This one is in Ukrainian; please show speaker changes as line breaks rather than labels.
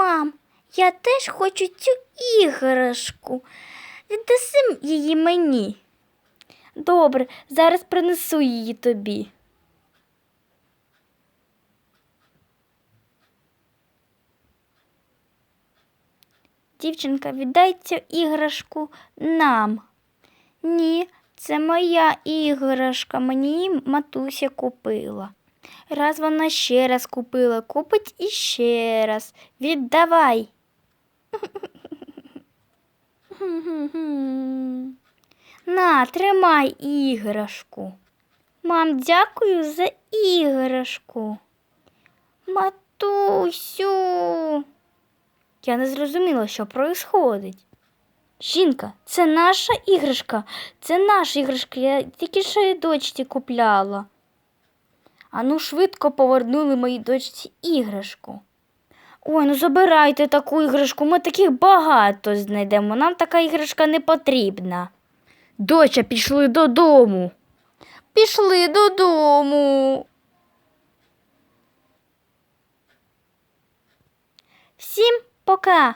Мам, я теж хочу цю іграшку. Віддаси її мені. Добре, зараз принесу її тобі. Дівчинка, віддай цю іграшку нам. Ні, це моя іграшка, мені матуся купила. Раз вона ще раз купила, купить іще раз. Віддавай. На, тримай іграшку. Мам, дякую за іграшку. Матусю. Я не зрозуміла, що происходить. Жінка, це наша іграшка, це наша іграшка, я тільки що її дочці купляла. Ану швидко повернули моїй дочці іграшку. Ой, ну забирайте таку іграшку, ми таких багато знайдемо. Нам така іграшка не потрібна. Доча, пішли додому. Пішли додому. Всім пока.